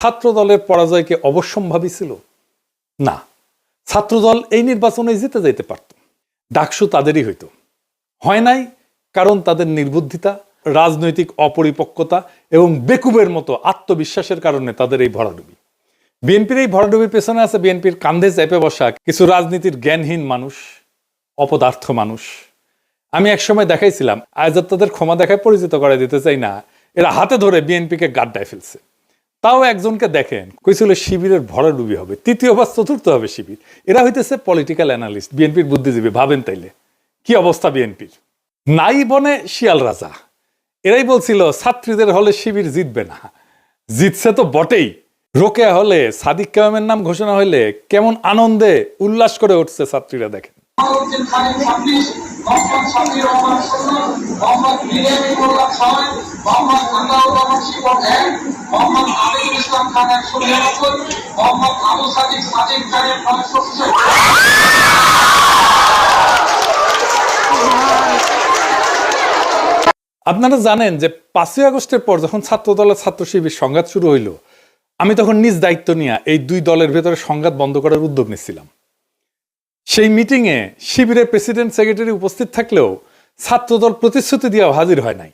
ছাত্র দলের পরাজয়কে অবশ্যম্ভাবী ছিল? না। ছাত্রদল এই নির্বাচনে জিতে যাইতে পারত। ডাকসু তাদেরই হইতো। হয় নাই, কারণ তাদের নির্বুদ্ধিতা, রাজনৈতিক অপরিপক্কতা এবং বেকুবের মতো আত্মবিশ্বাসের কারণে তাদের এই ভরাডুবি। বিএনপির এই ভরাডুবির পেছনে আছে বিএনপির কান্ধে চেপে বসা কিছু রাজনীতির জ্ঞানহীন মানুষ, অপদার্থ মানুষ। আমি একসময় দেখাইছিলাম আর তাদের ক্ষমা দেখায় পরিচিত করে দিতে চাই না। এরা হাতে ধরে বিএনপিকে গাড্ডায় ফেলছে। তাও একজনকে দেখেন, কইছিল শিবিরের ভরাডুবি হবে তৃতীয় বা চতুর্থ হবে শিবির। এরা হইতেছে পলিটিক্যাল অ্যানালিস্ট বিএনপির বুদ্ধিজীবী, ভাবেন তাইলে। কি অবস্থা বিএনপির? নাই বনে শিয়াল রাজা। এরাই বলছিল, ছাত্রীদের হলে শিবির জিতবে না। জিতছে তো বটেই। রোকেয়া হলে, সাদিক কায়ামের নাম ঘোষণা হইলে কেমন আনন্দে উল্লাস করে উঠছে ছাত্রীরা দেখেন। মোহাম্মদ আপনারা জানেন যে পাঁচই আগস্টের পর যখন ছাত্র দলের ছাত্র শিবির সংঘাত শুরু হইল, আমি তখন নিজ দায়িত্ব নিয়ে এই দুই দলের ভেতরে সংঘাত বন্ধ করার উদ্যোগ নিচ্ছিলাম সেই মিটিংয়ে শিবিরের প্রেসিডেন্ট সেক্রেটারি উপস্থিত থাকলেও ছাত্রদল প্রতিশ্রুতি দিয়ে হাজির হয় নাই।